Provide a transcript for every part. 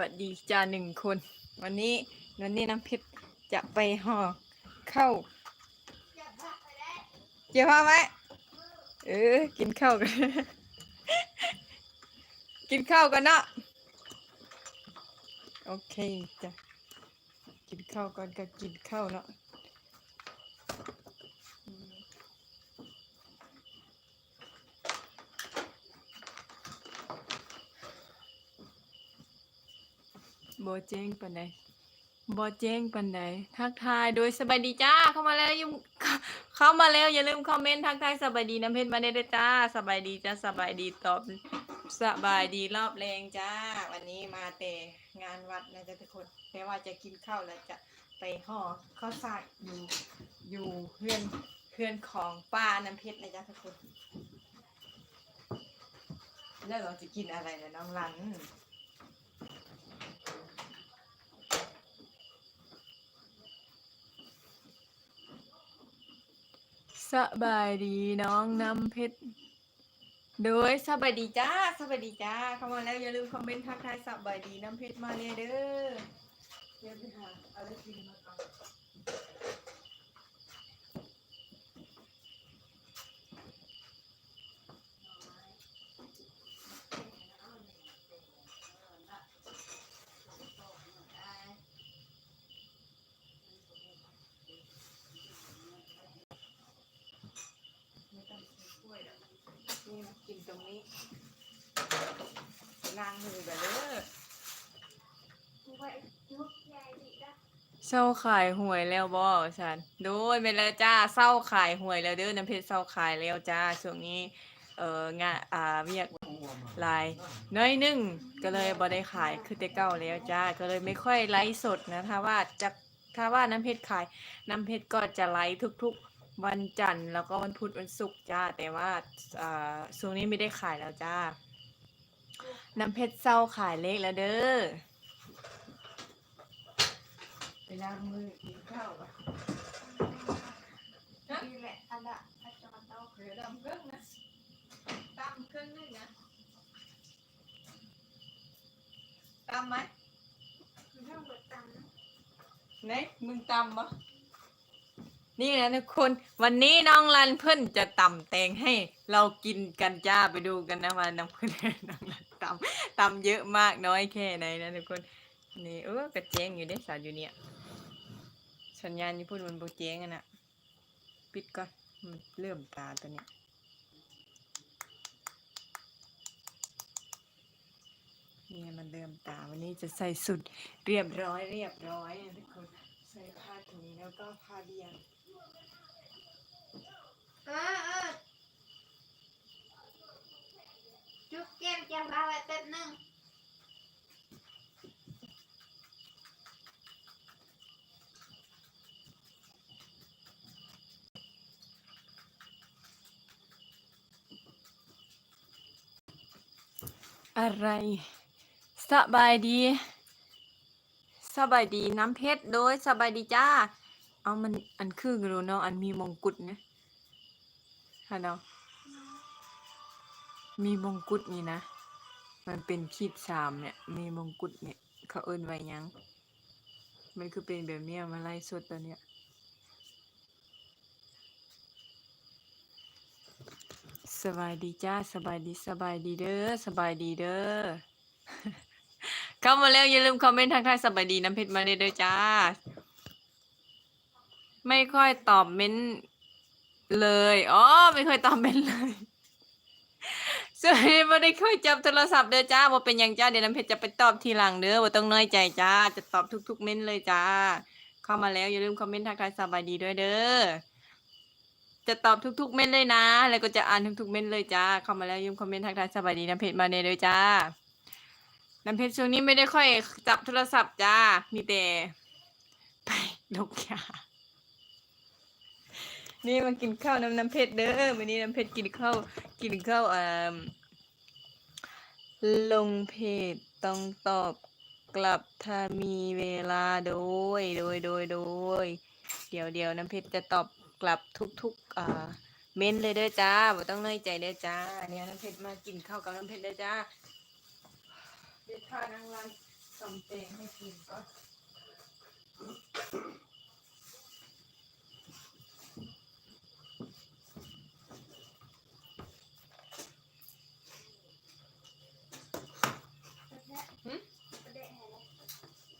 วัสดีจ้าหนึ่งคน วันนี้วันนี้น้ำเพชรจะไปห่อข้าวเกี่ยวผ้าไหมเออกินข้าวกันกินข้าวกันเนาะโอเคจ้ะกินข้าวก่อนก็กินข้าวเนาะ บ่เจ้งปันใดบ่เจ้งปันใดทักทายโดยสบายดีจ้า เข้ามาแล้วอยุ่งเข้ามาแล้วอย่าลืมคอมเมนต์ทักทายสบายดีน้ำเพชรมาได้ด้วยจ้าสบายดีจ้าสบายดีตอบสบายดีรอบแรงจ้า วันนี้มาแต่งานวัดนะจ๊ะทุกคนแต่ว่าจะกินข้าวแล้วจะไปห่อข้าวสากอยู่อยู่เพื่อนเพื่อนของป้าน้ำเพชรนะจ๊ะทุกคนแล้วเราจะกินอะไรนะน้องรัน สบายดีน้องน้ำเพชรโดยสบายดีจ้าสบายดีจ้าเข้ามาแล้วอย่าลืมคอมเมนต์ทักทายสบายดีน้ำเพชรมาเลยเด้อเดี๋ยวไปหาอะไรกินมาก่อนไม่ต้องซื้อกล้วยหรอกนี่มากินตรงนี้ ล้างมือกันเด้อเศร้าขายหวยแล้วบ่ฉันโดยไปแล้วจ้าเศร้าขายหวยแล้วเด้อน้ำเพชรเศร้าขายแล้วจ้าช่วงนี้เอ่องานอ่าเรียกลายน้อยหนึงก็เลยบ่ได้ขายคือแต่เก่าแล้วจ้าก็เลยไม่ค่อยไลฟ์สดนะถ้าว่าจะถ้าว่าน้ำเพชรขายน้ำเพชรก็จะไลฟ์ทุกๆ วันจันทร์แล้วก็วันพุธวันศุกร์จ้าแต่ว่าอ่าช่วงนี้ไม่ได้ขายแล้วจ้า น้ำเพชรเศร้าขายเล็กแล้วเด้อไปล้างมือกินข้าวอะนี่แหละอันละอันจอนเต้าเดี๋ยดำเครื่องนะตำเครื่องนึงนะตำไหมคือเรื่องเบิดตังค์นะไหนมึงตำปะนี่นะทุกคนวันนี้น้องรันเพิ่อนจะตำแตงให้เรากินกันจ้าไปดูกันนะว่าน้องเพิ่นน้องรันำตำเยอะมากน้อยแค่ไหนนะทุกคนนี่เออกระเจงอยู่ได้สาวอยู่เนี่ยสัญญาณที่พูดมันโบเจงอะนะปิดก่อนมันเริ่มตาตัวเนี้ยเนี่ยมันเริ่มตาวันนี้จะใส่สุดเรียบร้อยเรียบร้อยนะทุกคนใส่ผ้าถุงแล้วก็ผ้าเบียงเออเออจุ๊บแก้มแก้มพาไว้แป๊บ นึงอะไร สบายดี สบายดีน้ำเพชรโดยสบายดีจ้า เอามันอันคือกันรู้เนาะอันมีมงกุฎเนี่ยฮะเนาะมีมงกุฎนี่นะ มันเป็นขีดสามเนี่ยมีมงกุฎเนี่ย เขาเอิ้นไว้ยัง มันคือเป็นแบบเนี้ยมาไล่สดตอนเนี้ยสบายดีจ้าสบายดีสบายดีเด้อสบายดีเด้อเข้ามาแล้วอย่าลืมคอมเมนต์ทักทายสบายดีน้ำเพชรมาเด้อจ้า ไม่ค่อยตอบเม้นเลยอ๋อไม่ค่อยตอบเม้นเลย ส่วนนี้ไม่ได้ค่อยจับโทรศัพท์เด้อจ้าว่าเป็นหยังจ้าเดี๋ยวน้ำเพชรจะไปตอบทีหลังเด้อว่าต้องน้อยใจจ้า จะตอบทุกๆเม้นเลยจ้า เข้ามาแล้วอย่าลืมคอมเมนต์ทักทายสบายดีด้วยเด้อ จะตอบทุกๆเม้นเลยนะ แล้วก็จะอ่านทุกๆเม้นเลยจ้า เข้ามาแล้วยืมคอมเมนต์ทักทายสบายดีน้ำเพชรมาเนยเลยจ้า น้ำเพชรช่วงนี้ไม่ได้ค่อยจับโทรศัพท์จ้า มีแต่ไปลกยา นี่มากินข้าวน้ำน้ำเพชรเด้อวันนี้น้ำเพชรกินข้าวกินข้าวอ่าลงเพจต้องตอบกลับถ้ามีเวลาโดยโดยโดยโดย เดี๋ยวเดี๋ยวน้ำเพชรจะตอบกลับทุกๆอ่าเม้นเลยเด้อจ้าบ่ต้องน้อยใจเด้อจ้าเนี่ยน้ำเพชรมากินข้าวกับน้ำเพชรเด้อจ้าเด็ดท่านางรันตำเตงให้กินก่อน ประเดะ หึ ประเดะให้แล้ว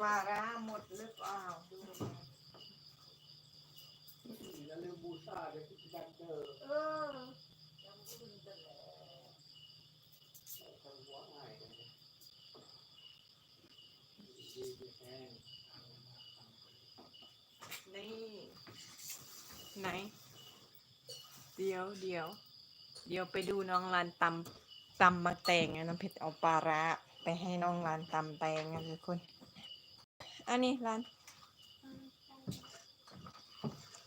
ปลาร้าหมดหรือเปล่าดูหน่อยอย่าลืมบูชาเดี๋ยวพิจันเจอเออทำหัวง่ายเลยดีดีแห้งนี่ไหน เดี๋ยวเดี๋ยวเดี๋ยวไปดูน้องรันตำตำมาแตงนะน้ำเพชรเอาปลาร้าไปให้น้องรันตำแตงนะทุกคน อันนี้รัน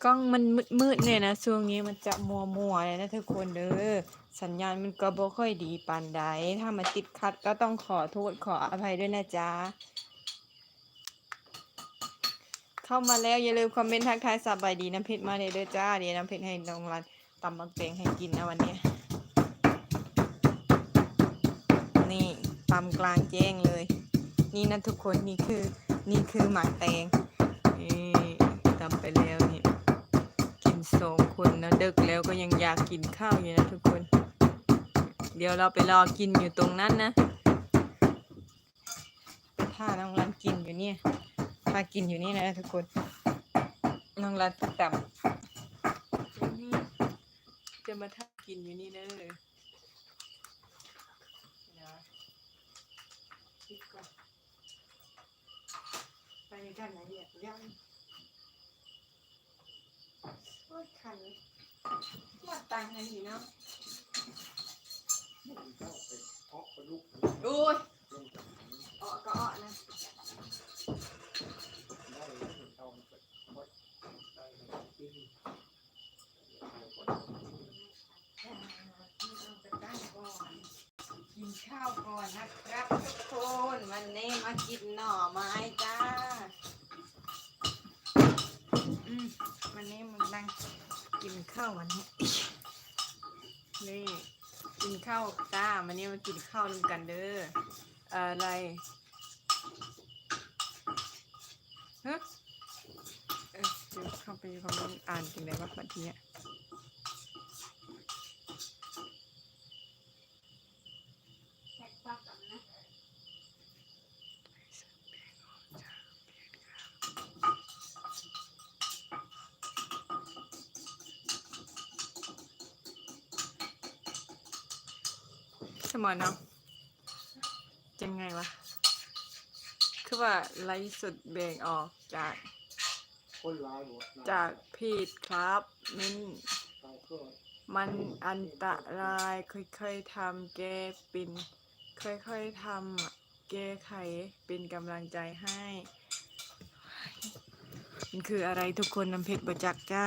กล้องมันมืดๆเนี่ยนะช่วงนี้มันจะมัวมัวๆเลยนะทุกคนเด้อสัญญาณมันก็บ่ค่อยดีปานใดถ้ามันติดขัดก็ต้องขอโทษขออภัยด้วยนะจ๊ะเข้ามาแล้วอย่าลืมคอมเมนต์ทักทายสบายดีน้ำเพชรมาเลยด้อจ้าเดี๋ยวน้ำเพชรให้น้องรันตำบักเตงให้กินนะวันนี้นี่ตำกลางแจ้งเลย นี่นะทุกคนนี่คือ นี่คือหมากแตงนี่ตำไปแล้วนี่ กินสองคนนะดึกแล้วก็ยังอยากกินข้าวอยู่นะทุกคน เดี๋ยวเราไปรอกินอยู่ตรงนั้นนะถ้าน้องรันกินอยู่เนี่ยถ้ากินอยู่นี่นะทุกคนน้องรันต่ำนี่จะมาทักกินอยู่นี่นะเลยนะคิดก่อน ไปอยู่ด้านไหนเนี่ยยังโอ้ยคันหมดตังค์ให้อยู่เนาะเข้าไปเพาะปลาดุกโอ้ย ลงจาก ออกก็ออกนะ ได้เลยเข้ามาเปิดมดได้เลยกิน กินข้าวก่อนนะครับทุกคนวันนี้มากินหน่อไม้จ้าอืมวันนี้มันนั่งกินข้าววั นี่กินข้าวจ้าวันนี้มากินข้าวร่วมกันเด้ออะไรฮะเออเดี๋ยวเข้าไปคอมเมนต์อ่านกันเลยว่าบัดนี้ แขกปักกันนะ สมอเนาะจะไงวะ คือว่าไลฟ์สดแบ่งออกจากคนร้ายหมดจากเพจครับมันตายก็มันอันตรายค่อยๆทำแก้เป็นค่อยๆทำอะแก้ไขเป็นกำลังใจให้ มันคืออะไรทุกคนน้ำเพชรบจักจ้า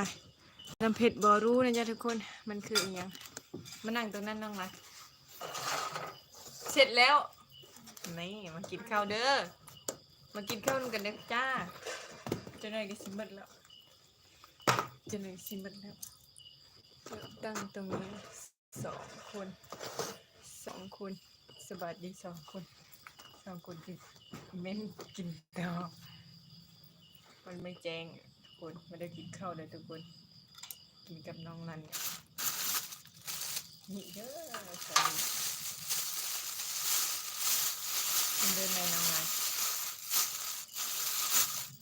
น้ำเพชรบอรู้นะจ๊ะทุกคนมันคืออหยังมานั่งตรงนั้นน้องนะ เสร็จแล้ว นี่มากินข้าวเด้อ มากินข้าวกันเด้อจ้าเจะหน่อยก็สิหมดแล้วเจะหน่อยสิหมดแล้วตั้งตรงนี้สองคนสองคนสวัสดีสองคนสองคนกินเม้นกินต่อมันไม่แจ้งทุกคนไม่ได้กินข้าวเลยทุกคน กินกับน้องนันเนี่ยนี่เด้อสวัสดี มันเดินในน้ำลาย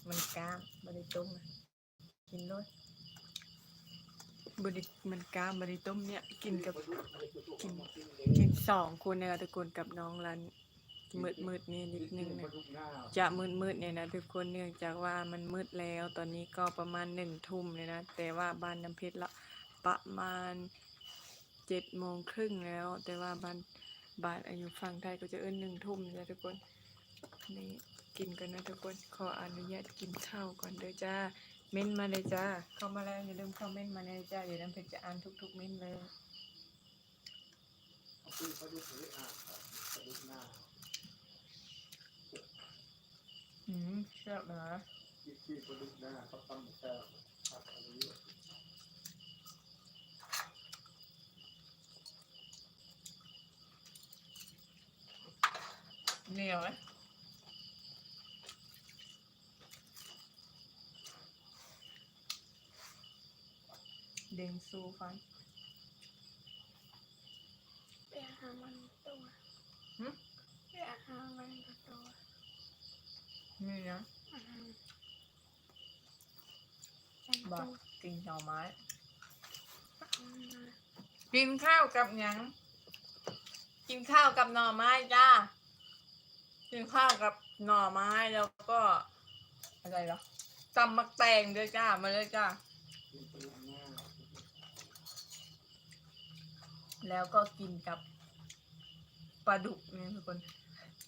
มันกล้าม บริต้มอะกินเลยบริมันกล้ามบริต้มเนี่ยกินกับกินกินสองคนเนี่ยทุกคนกับน้องรันมืดมืดเนี่ยนิดนึงนะจะมืดมืดเนี่ยนะทุกคนเนื่องจากว่ามันมืดแล้ว ตอนนี้ก็ประมาณหนึ่งทุ่มเลยนะ แต่ว่าบ้านน้ำเพชรละประมาณเจ็ดโมงครึ่งแล้ว แต่ว่าบ้านบ้านอายุฝั่งไทยก็จะเอิ้นหนึ่งทุ่มนะทุกคนนี่ กินกันนะทุกคนขออนุญาตกินข้าวก่อนเด้อจ้าเม้นมาเลยจ้าเข้ามาแล้วอย่าลืมคอมเมนต์มาเลยจ้าเดี๋ยวน้ำเพชรจะอ่านทุก ๆ เม้นเลยอืมเชื่อเหรอที่ปลาดุกหน้าเขาทำแต่ผัดอะไรเหนียวไหม ดึงสู้ฟันอยากหามันตัวหึอยากหามันตัวนี่นะอาหารจังบอตักวกินหน่อไม้เอามากินข้าวกับหยังกินข้าวกับหน่อไม้จ้ากินข้าวกับหน่อไม้แล้วก็อะไรเหรอตำมักแตงด้วยจ้ามาเลยจ้ากินเป็นหน้า แล้วก็กินกับปลาดุกเนี่ยทุกคน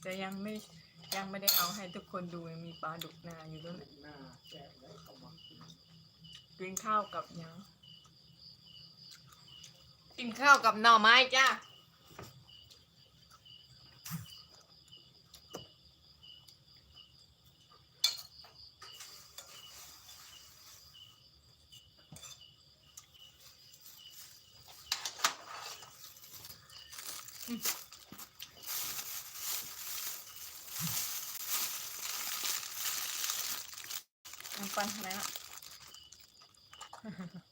จะยังไม่ยังไม่ได้เอาให้ทุกคนดูยังมีปลาดุกนาอยู่ด้วยกินข้าวกับยังกินข้าวกับหน่อไม้จ้าำปันทำไมล่ะ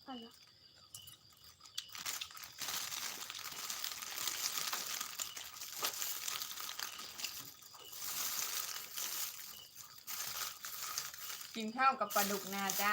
อะไรกินข้าวกับปลาดุกนาจ้า